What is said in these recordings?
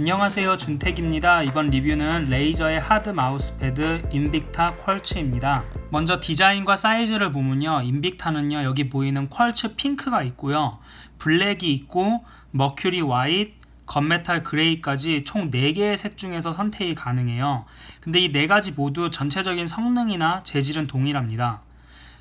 안녕하세요. 준택입니다. 이번 리뷰는 레이저의 하드 마우스패드 인빅타 퀄츠입니다. 먼저 디자인과 사이즈를 보면요. 인빅타는요 여기 보이는 퀄츠 핑크가 있고요. 블랙이 있고 머큐리 화이트 건메탈 그레이까지 총 4개의 색 중에서 선택이 가능해요. 근데 이 4가지 모두 전체적인 성능이나 재질은 동일합니다.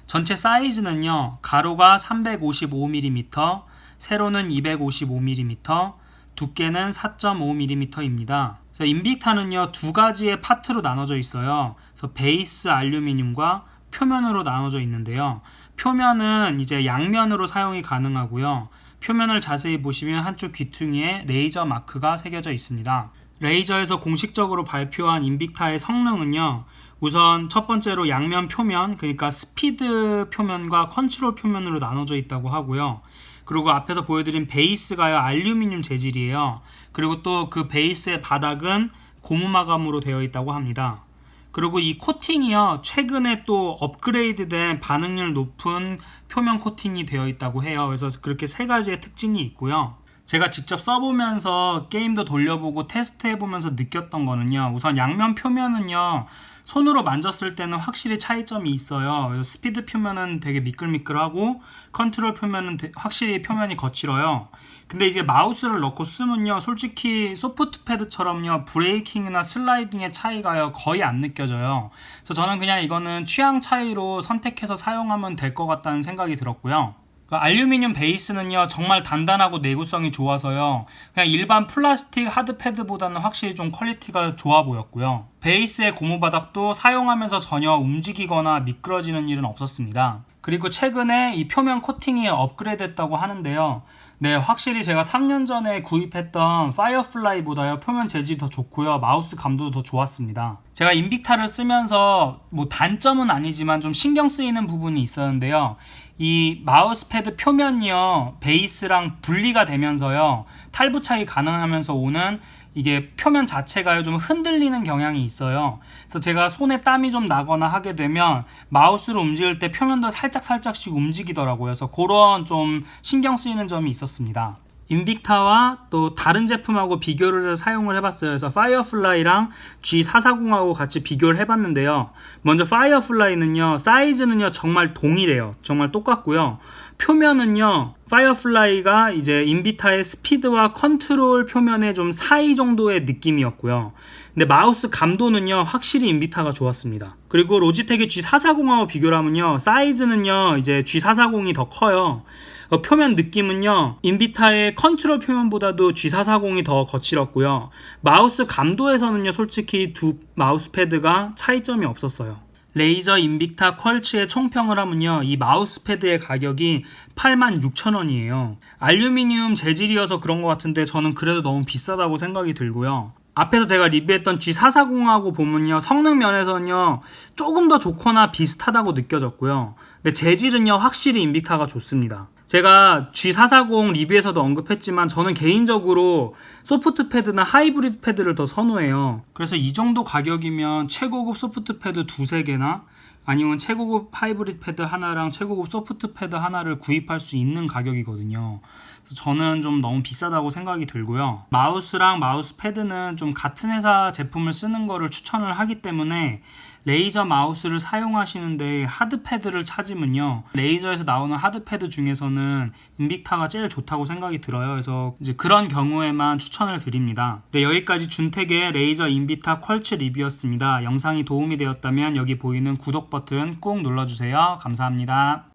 전체 사이즈는요 가로가 355mm 세로는 255mm 두께는 4.5mm입니다. 그래서 인빅타는요 두 가지의 파트로 나눠져 있어요. 그래서 베이스 알루미늄과 표면으로 나눠져 있는데요. 표면은 이제 양면으로 사용이 가능하고요. 표면을 자세히 보시면 한쪽 귀퉁이에 레이저 마크가 새겨져 있습니다. 레이저에서 공식적으로 발표한 인빅타의 성능은요. 우선 첫 번째로 양면 표면, 그러니까 스피드 표면과 컨트롤 표면으로 나눠져 있다고 하고요. 그리고 앞에서 보여드린 베이스가요 알루미늄 재질이에요. 그리고 또 그 베이스의 바닥은 고무 마감으로 되어 있다고 합니다. 그리고 이 코팅이요 최근에 또 업그레이드된 반응률 높은 표면 코팅이 되어 있다고 해요. 그래서 그렇게 세 가지의 특징이 있고요. 제가 직접 써보면서 게임도 돌려보고 테스트해보면서 느꼈던 거는요. 우선 양면 표면은요. 손으로 만졌을 때는 확실히 차이점이 있어요. 스피드 표면은 되게 미끌미끌하고 컨트롤 표면은 확실히 표면이 거칠어요. 근데 이제 마우스를 넣고 쓰면요. 솔직히 소프트 패드처럼요. 브레이킹이나 슬라이딩의 차이가요. 거의 안 느껴져요. 그래서 저는 그냥 이거는 취향 차이로 선택해서 사용하면 될 것 같다는 생각이 들었고요. 그 알루미늄 베이스는요 정말 단단하고 내구성이 좋아서요 그냥 일반 플라스틱 하드패드보다는 확실히 좀 퀄리티가 좋아 보였고요 베이스의 고무 바닥도 사용하면서 전혀 움직이거나 미끄러지는 일은 없었습니다 그리고 최근에 이 표면 코팅이 업그레이드 됐다고 하는데요 네, 확실히 제가 3년 전에 구입했던 파이어플라이보다요 표면 재질이 더 좋고요 마우스 감도도 더 좋았습니다. 제가 인빅타를 쓰면서 뭐 단점은 아니지만 좀 신경 쓰이는 부분이 있었는데요. 이 마우스패드 표면이요 베이스랑 분리가 되면서요 탈부착이 가능하면서 오는 이게 표면 자체가요 좀 흔들리는 경향이 있어요. 그래서 제가 손에 땀이 좀 나거나 하게 되면 마우스를 움직일 때 표면도 살짝 살짝씩 움직이더라고요. 그래서 그런 좀 신경 쓰이는 점이 있었습니다. 인빅타와 또 다른 제품하고 비교를 사용을 해봤어요. 그래서 파이어플라이랑 G440하고 같이 비교를 해봤는데요. 먼저 파이어플라이는요, 사이즈는요, 정말 동일해요. 정말 똑같고요. 표면은요, 파이어플라이가 이제 인비타의 스피드와 컨트롤 표면의 좀 사이 정도의 느낌이었고요. 근데 마우스 감도는요, 확실히 인비타가 좋았습니다. 그리고 로지텍의 G440하고 비교를 하면요, 사이즈는요, 이제 G440이 더 커요. 어, 표면 느낌은요 인비타의 컨트롤 표면보다도 G440이 더 거칠었고요. 마우스 감도에서는요 솔직히 두 마우스 패드가 차이점이 없었어요. 레이저 인빅타 퀄츠의 총평을 하면요 이 마우스 패드의 가격이 86,000원이에요. 알루미늄 재질이어서 그런 것 같은데 저는 그래도 너무 비싸다고 생각이 들고요. 앞에서 제가 리뷰했던 G440하고 보면요 성능 면에서는요 조금 더 좋거나 비슷하다고 느껴졌고요. 근데 재질은요 확실히 인빅타가 좋습니다 제가 G440 리뷰에서도 언급했지만 저는 개인적으로 소프트 패드나 하이브리드 패드를 더 선호해요. 그래서 이 정도 가격이면 최고급 소프트 패드 두세 개나 아니면 최고급 하이브리드 패드 하나랑 최고급 소프트 패드 하나를 구입할 수 있는 가격이거든요. 저는 좀 너무 비싸다고 생각이 들고요. 마우스랑 마우스 패드는 좀 같은 회사 제품을 쓰는 거를 추천을 하기 때문에 레이저 마우스를 사용하시는데 하드패드를 찾으면요. 레이저에서 나오는 하드패드 중에서는 인빅타가 제일 좋다고 생각이 들어요. 그래서 이제 그런 경우에만 추천을 드립니다. 네, 여기까지 준택의 레이저 인비타 퀄츠 리뷰였습니다. 영상이 도움이 되었다면 여기 보이는 구독 버튼 꾹 눌러주세요. 감사합니다.